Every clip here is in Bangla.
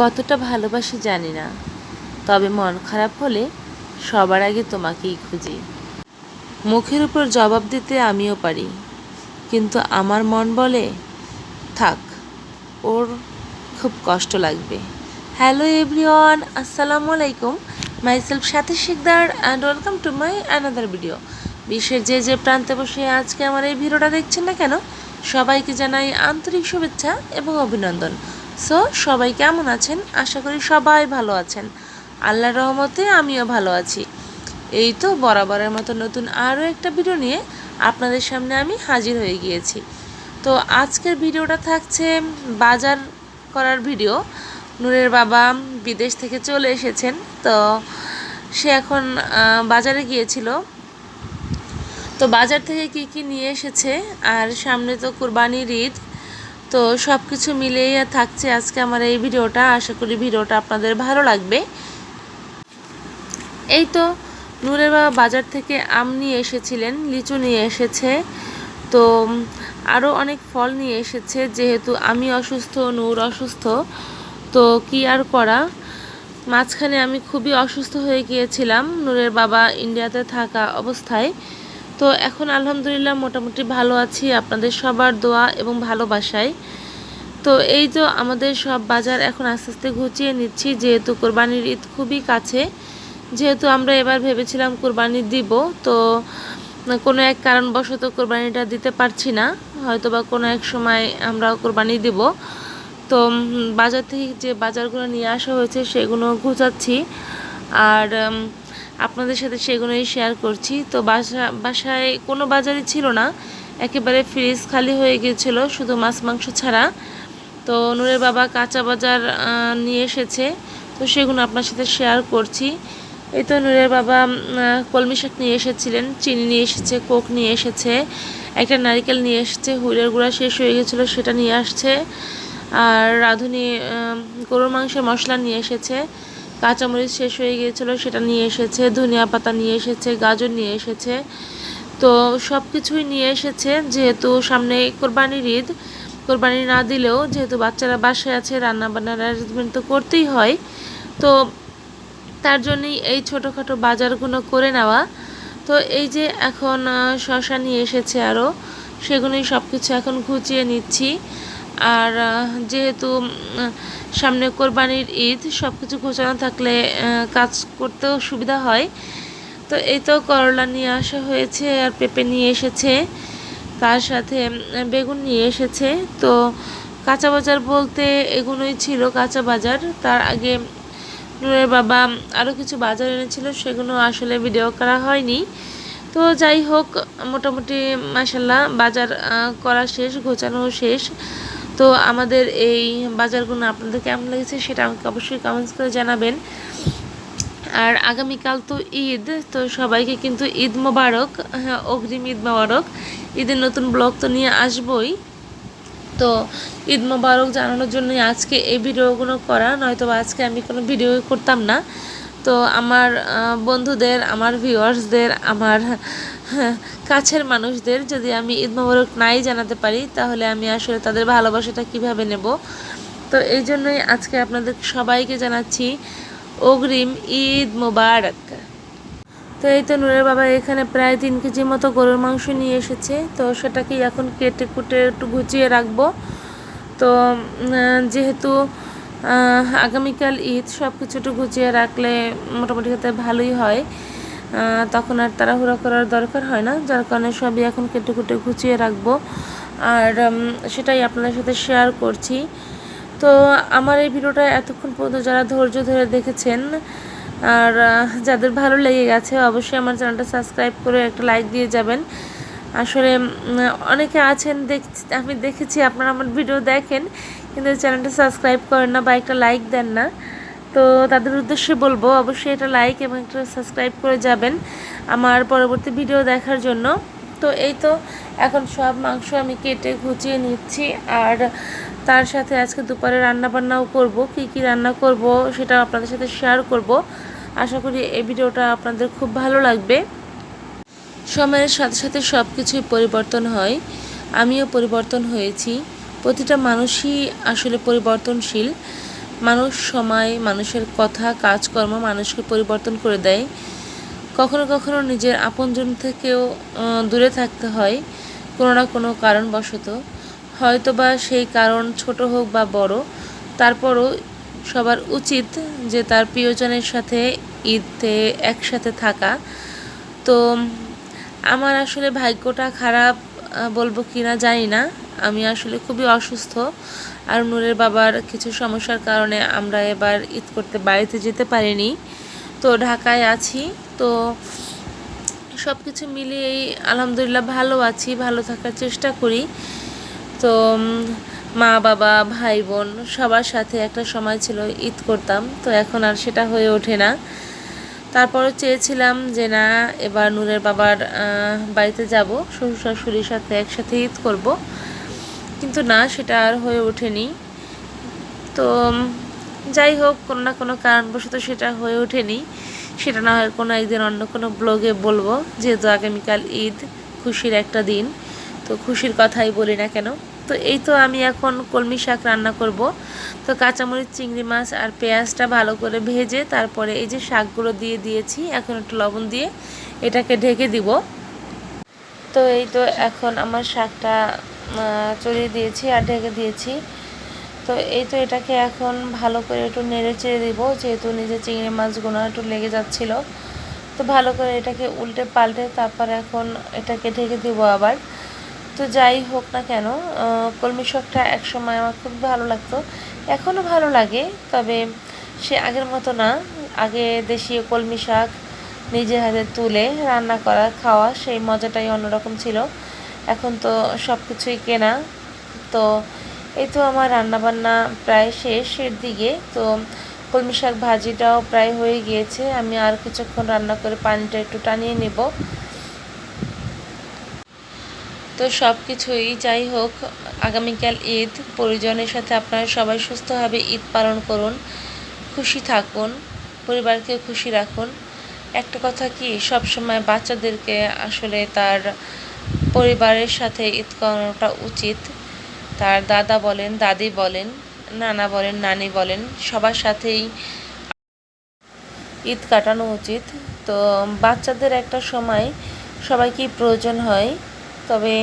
কতটা ভালোবাসি জানি না। তবে মন খারাপ হলে সবার আগে তোমাকেই খুঁজি। মুখের উপর জবাব দিতে আমিও পারি। কিন্তু আমার মন বলে, থাক, ওর খুব কষ্ট লাগবে। হ্যালো এভরিওয়ান, আসসালামু আলাইকুম। Myself Sathi Sikdar and welcome to my another video বিশ্বের যে যে প্রান্তে বসে আজকে আমার এই ভিডিওটা দেখছেন না কেন, সবাইকে জানাই আন্তরিক শুভেচ্ছা এবং অভিনন্দন। সো সবাই কেমন আছেন? আশা করি সবাই ভালো আছেন। আল্লাহর রহমতে আমিও ভালো আছি। এই তো বরাবরের মতো নতুন আরও একটা ভিডিও নিয়ে আপনাদের সামনে আমি হাজির হয়ে গিয়েছি। তো আজকের ভিডিওটা থাকছে বাজার করার ভিডিও নূরের বাবা বিদেশ থেকে চলে এসেছেন। তো সে এখন বাজারে গিয়েছিল। তো বাজার থেকে কি কি নিয়ে এসেছে? আর সামনে তো কুরবানির ঈদ। তো সব কিছু মিলেই থাকছে আজকে আমার এই ভিডিওটা। আশা করি ভিডিওটা আপনাদের ভালো লাগবে। এই তো নূরের বাবা বাজার থেকে আম নিয়ে এসেছিলেন, লিচু নিয়ে এসেছে। তো আরও অনেক ফল নিয়ে এসেছে, যেহেতু আমি অসুস্থ, নূর অসুস্থ, তো কি আর করা? মাঝখানে আমি খুবই অসুস্থ হয়ে গিয়েছিলাম, নূরের বাবা ইন্ডিয়াতে থাকা অবস্থায়। তো এখন আলহামদুলিল্লাহ মোটামুটি ভালো আছি, আপনাদের সবার দোয়া এবং ভালোবাসায়। তো এই তো আমাদের সব বাজার এখন আস্তে আস্তে ঘুচিয়ে নিচ্ছি, যেহেতু কোরবানির ঈদ খুবই কাছে। যেহেতু আমরা এবার ভেবেছিলাম কোরবানি দিব, তো কোনো এক কারণবশত কোরবানিটা দিতে পারছি না। হয়তো বা কোনো এক সময় আমরা কোরবানি দিব। তো বাজার থেকে যে বাজারগুলো নিয়ে আসা হয়েছে সেগুলো গুছাচ্ছি। আর আপনাদের সাথে সেগুলোই শেয়ার করছি। তো বাসা, বাসায় কোনো বাজারই ছিল না। একেবারে ফ্রিজ খালি হয়ে গিয়েছিল, শুধু মাছ মাংস ছাড়া। তো নূরের বাবা কাঁচা বাজার নিয়ে এসেছে। তো সেগুলো আপনার সাথে শেয়ার করছি। এই তো নূরের বাবা কলমি শাক নিয়ে এসেছিলেন, চিনি নিয়ে এসেছে, কোক নিয়ে এসেছে, একটা নারকেল নিয়ে এসেছে, হুইলের গুঁড়া শেষ হয়ে গেছিল সেটা নিয়ে আসছে। আর রাঁধুনি গরুর মাংসের মশলা নিয়ে এসেছে। কাঁচামরিচ শেষ হয়ে গিয়েছিল, সেটা নিয়ে এসেছে, ধনিয়া পাতা নিয়ে এসেছে, গাজর নিয়ে এসেছে। তো সব কিছুই নিয়ে এসেছে, যেহেতু সামনে কোরবানির ঈদ, কোরবানি না দিলেও যেহেতু বাচ্চারা বাসায় আছে রান্না বান্নার অ্যারেঞ্জমেন্ট তো করতেই হয়। তো তার জন্যই এই ছোটোখাটো বাজারগুলো করে নেওয়া। তো এই যে এখন শশা নিয়ে এসেছে আরও সেগুলোই সব কিছু এখন ঘুচিয়ে নিচ্ছি। আর যেহেতু সামনে কোরবানির ঈদ সব কিছু গোছানো থাকলে কাজ করতেও সুবিধা হয়। তো এই তো করলা নিয়ে আসা হয়েছে আর পেঁপে নিয়ে এসেছে, তার সাথে বেগুন নিয়ে এসেছে। তো কাঁচা বাজার বলতে এগুলোই ছিল কাঁচা বাজার। তার আগে, নূরের বাবা আরও কিছু বাজার এনেছিল, সেগুলো আসলে ভিডিও করা হয়নি। তো যাই হোক, মোটামুটি মাসাল্লাহ বাজার করা শেষ গোছানো শেষ। তো আমাদের এই বাজারগুলো আপনাদের কেমন লেগেছে সেটা আমাকে অবশ্যই কমেন্টস করে জানাবেন। আর আগামীকাল তো ঈদ, তো সবাইকে কিন্তু ঈদ মোবারক হ্যাঁ অগ্রিম ঈদ মোবারক। ঈদের নতুন ব্লগ তো নিয়ে আসবই। তো ঈদ মোবারক জানানোর জন্যই আজকে এই ভিডিওগুলো করা নয়তো আজকে আমি কোনো ভিডিও করতাম না। তো আমার বন্ধুদের, আমার ভিউয়ার্সদের আমার কাছের মানুষদের যদি আমি ঈদ মোবারক নাই জানাতে পারি, তাহলে আমি আসলে তাদের ভালোবাসাটা কীভাবে নেব? তো এই জন্যই আজকে আপনাদের সবাইকে জানাচ্ছি, অগ্রিম ঈদ মোবারক। তো এই তো নূরের বাবা এখানে প্রায় তিন কেজি মতো গরুর মাংস নিয়ে এসেছে, তো সেটাকেই এখন কেটে কুটে একটু গুছিয়ে রাখব। তো যেহেতু আগামীকাল ঈদ সব কিছু একটু গুছিয়ে রাখলে মোটামুটি খেতে ভালোই হয়। তখন আর তাড়াহুড়া করার দরকার হয় না, যার কারণে সবই এখন কেটে কুটে গুছিয়ে রাখব। আর সেটাই আপনাদের সাথে শেয়ার করছি। তো আমার এই ভিডিওটা এতক্ষণ পর্যন্ত যারা ধৈর্য ধরে দেখেছেন, আর যাদের ভালো লেগে গেছে, অবশ্যই আমার চ্যানেলটা সাবস্ক্রাইব করে একটা লাইক দিয়ে যাবেন। আসলে অনেকে আছেন দেখ আমি দেখেছি, আপনারা আমার ভিডিও দেখেন, কিন্তু চ্যানেলটা সাবস্ক্রাইব করেন না বা একটা লাইক দেন না। তো তাদের উদ্দেশ্যে বলব, অবশ্যই এটা লাইক এবং একটা সাবস্ক্রাইব করে যাবেন আমার পরবর্তী ভিডিও দেখার জন্য। তো এই তো, এখন সব মাংস আমি কেটে গুছিয়ে নিচ্ছি আর তার সাথে আজকে দুপুরে রান্না বান্নাও করব। কি কি রান্না করব সেটা আপনাদের সাথে শেয়ার করব। আশা করি এই ভিডিওটা আপনাদের খুব ভালো লাগবে। সময়ের সাথে সাথে সব কিছুই পরিবর্তন হয়। আমিও পরিবর্তন হয়েছি। প্রতিটা মানুষই আসলে পরিবর্তনশীল। মানুষ সময়, মানুষের কথা, কাজকর্ম, মানুষকে পরিবর্তন করে দেয়। কখনো কখনো নিজের আপনজন থেকেও দূরে থাকতে হয়, কোনো না কোনো কারণবশত। হয়তোবা সেই কারণ ছোট হোক বা বড়, তারপরও সবার উচিত যে তার প্রিয়জনের সাথে ঈদে একসাথে থাকা। তো, আমার আসলে ভাগ্যটা খারাপ বলব কি না জানি না। আমি আসলে খুবই অসুস্থ। আর নূরের বাবার কিছু সমস্যার কারণে আমরা এবার ঈদ করতে বাড়িতে যেতে পারিনি। তো ঢাকায় আছি। তো সব কিছু মিলিয়েই আলহামদুলিল্লাহ ভালো আছি, ভালো থাকার চেষ্টা করি। তো মা, বাবা, ভাই, বোন সবার সাথে একটা সময় ছিল ঈদ করতাম। তো এখন আর সেটা হয়ে ওঠে না। তারপরে চেয়েছিলাম যে না, এবার নূরের বাবার বাড়িতে যাব। শ্বশুর শাশুড়ির সাথে একসাথে ঈদ করব। কিন্তু না, সেটা আর হয়ে ওঠেনি। তো যাই হোক, কোনো না কোনো কারণবশত সেটা হয়ে ওঠেনি। সেটা না হয় কোনো একদিন অন্য কোনো ব্লগে বলব, যেহেতু আগামীকাল ঈদ, খুশির একটা দিন। তো খুশির কথাই বলি না কেন। তো এই তো আমি এখন কলমি শাক রান্না করব। তো কাঁচামরিচ, চিংড়ি মাছ আর পেঁয়াজটা ভালো করে ভেজে তারপরে এই যে শাকগুলো দিয়ে দিয়েছি, এখন একটু লবণ দিয়ে এটাকে ঢেকে দিব। তো এই তো এখন আমার শাকটা চড়িয়ে দিয়েছি আর ঢেকে দিয়েছি। তো এই তো এটাকে এখন ভালো করে একটু নেড়ে চেড়ে দিব, যেহেতু নিজে চিংড়ি মাছগুলো একটু লেগে যাচ্ছিল। তো ভালো করে এটাকে উল্টে পাল্টে তারপর এখন এটাকে ঢেকে দিব আবার। তো যাই হোক না কেন কলমি শাকটা একসময় আমার খুব ভালো লাগতো। এখনও ভালো লাগে, তবে সে আগের মতো না। আগে দেশীয় কলমি শাক নিজের হাতে তুলে রান্না করা, খাওয়া সেই মজাটাই অন্যরকম ছিল। এখন তো সব কিছুই কেনা। তো এই তো আমার রান্নাবান্না প্রায় শেষের দিকে। তো কলমি শাক ভাজিটাও প্রায় হয়ে গিয়েছে। আমি আর কিছুক্ষণ রান্না করে পানিটা একটু টানিয়ে নেব। তো সব কিছুই যাই হোক, আগামীকাল ঈদ, পরিজনের সাথে আপনারা সবাই সুস্থভাবে ঈদ পালন করুন। খুশি থাকুন, পরিবারকে খুশি রাখুন। একটা কথা কি সব সময় বাচ্চাদেরকে আসলে তার পরিবারের সাথে ঈদ করানোটা উচিত। তার দাদা বলেন, দাদি বলেন, নানা বলেন, নানি বলেন, সবার সাথেই ঈদ কাটানো উচিত। তো বাচ্চাদের একটা সময় সবাইকেই প্রয়োজন হয়। তবে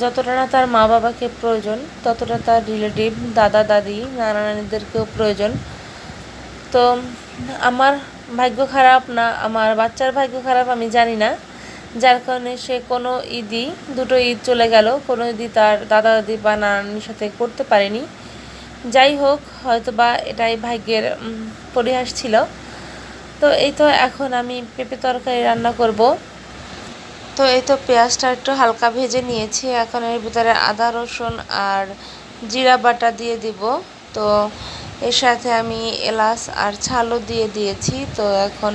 যতটা না তার মা বাবাকে প্রয়োজন, ততটা তার রিলেটিভ, দাদা, দাদি, নানা নানিদেরকেও প্রয়োজন। তো আমার ভাগ্য খারাপ না, আমার বাচ্চার ভাগ্য খারাপ আমি জানি না। যার কারণে সে কোনো ঈদই, দুটো ঈদ চলে গেল, কোনো ঈদই তার দাদা দাদি বা নানির সাথে করতে পারেনি। যাই হোক হয়তো বা এটাই ভাগ্যের পরিহাস ছিল। তো এই তো এখন আমি পেঁপে তরকারি রান্না করব। তো এই তো পেঁয়াজটা একটু হালকা ভেজে নিয়েছি। এখন এর ভিতরে আদা, রসুন আর জিরা বাটা দিয়ে দিব। তো এর সাথে আমি এলাচ আর ছালও দিয়ে দিয়েছি। তো এখন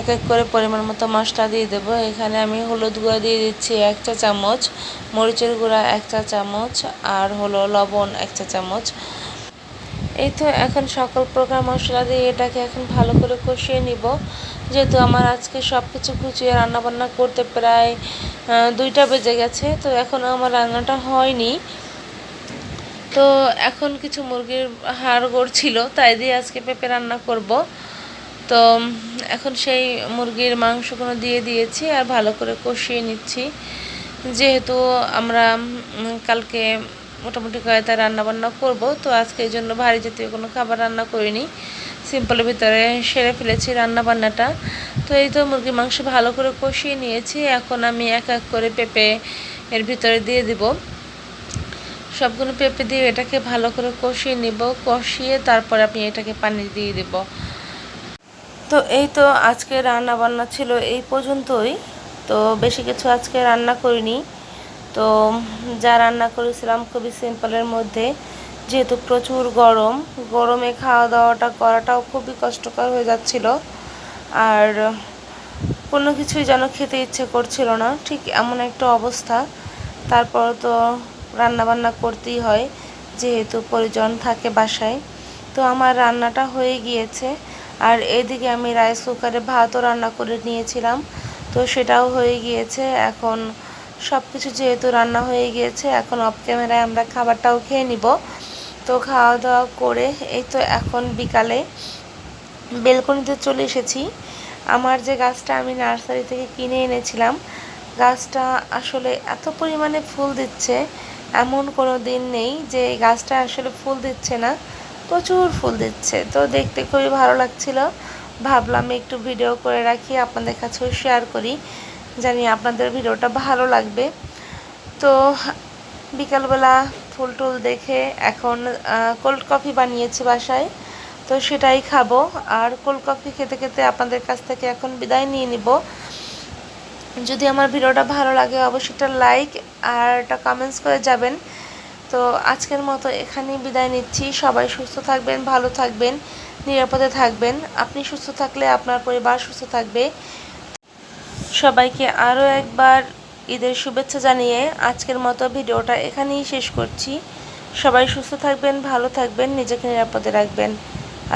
এক এক করে পরিমাণ মতো মশলা দিয়ে দেব। এখানে আমি হলুদ গুঁড়া দিয়ে দিচ্ছি এক চা চামচ, মরিচের গুঁড়া এক চা চামচ, আর হলো লবণ এক চা চামচ। এই তো এখন সকল প্রকার মশলা দিয়ে এটাকে এখন ভালো করে কষিয়ে নিব। যেহেতু আমার আজকে সব কিছু গুছিয়ে রান্নাবান্না করতে প্রায় দুইটা বেজে গেছে। তো এখনও আমার রান্নাটা হয়নি। তো এখন কিছু মুরগির হাড় গোড় ছিল তাই দিয়ে আজকে পেঁপে রান্না করব। তো এখন সেই মুরগির মাংসগুলো দিয়ে দিয়েছি আর ভালো করে কষিয়ে নিচ্ছি। যেহেতু আমরা কালকে মোটামুটি কয়েকটা রান্না বান্না করব, তো আজকে এই জন্য ভারী জাতীয় কোনো খাবার রান্না করিনি। সিম্পলের ভিতরে সেরে ফেলেছি রান্না বান্নাটা তো এই তো মুরগির মাংস ভালো করে কষিয়ে নিয়েছি, এখন আমি এক এক করে পেঁপে এর ভিতরে দিয়ে দিব। সবগুলো পেঁপে দিয়ে এটাকে ভালো করে কষিয়ে নিব। কষিয়ে তারপরে আমি এটাকে পানি দিয়ে দেব। তো এই তো আজকে রান্না বান্না ছিল এই পর্যন্তই। তো বেশি কিছু আজকে রান্না করিনি। তো যা রান্না করেছিলাম খুবই সিম্পলের মধ্যে। যেহেতু প্রচুর গরম, গরমে খাওয়া দাওয়াটা করাটাও খুবই কষ্টকর হয়ে যাচ্ছিল। আর কোনো কিছুই যেন খেতে ইচ্ছে করছিল না। ঠিক এমন একটা অবস্থা। তারপর তো রান্না বান্না করতেই হয়, যেহেতু পরিজন থাকে বাসায়। তো আমার রান্নাটা হয়ে গিয়েছে। আর এদিকে আমি রাইস কুকারে ভাতও রান্না করে নিয়েছিলাম। তো সেটাও হয়ে গিয়েছে। এখন সব কিছু যেহেতু রান্না হয়ে গিয়েছে, এখন অফ ক্যামেরায় আমরা খাবারটাও খেয়ে নিব। তো খাওয়া দাওয়া করে এই তো এখন বিকালে বেলকনিতে চলে এসেছি। আমার যে গাছটা আমি নার্সারি থেকে কিনে এনেছিলাম, গাছটা আসলে এত পরিমাণে ফুল দিচ্ছে। এমন কোনো দিন নেই যে এই গাছটা আসলে ফুল দিচ্ছে না, প্রচুর ফুল দিচ্ছে। তো দেখতে খুবই ভালো লাগছিল। ভাবলাম একটু ভিডিও করে রাখি, আপনাদের কাছেও শেয়ার করি। জানি আপনাদের ভিডিওটা ভালো লাগবে। তো বিকালবেলা ফুল টুল দেখে এখন কোল্ড কফি বানিয়েছি বাসায়। তো সেটাই খাব। আর কোল্ড কফি খেতে খেতে আপনাদের কাছ থেকে এখন বিদায় নিয়ে নিব। যদি আমার ভিডিওটা ভালো লাগে অবশ্যই একটা লাইক আর একটা কমেন্টস করে যাবেন। তো আজকের মতো এখানেই বিদায় নিচ্ছি। সবাই সুস্থ থাকবেন, ভালো থাকবেন, নিরাপদে থাকবেন। আপনি সুস্থ থাকলে আপনার পরিবার সুস্থ থাকবে। সবাইকে আরও একবার ঈদের শুভেচ্ছা জানিয়ে আজকের মতো ভিডিওটা এখানেই শেষ করছি। সবাই সুস্থ থাকবেন, ভালো থাকবেন, নিজেকে নিরাপদে রাখবেন।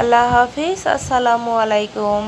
আল্লাহ হাফিজ। আসসালামু আলাইকুম।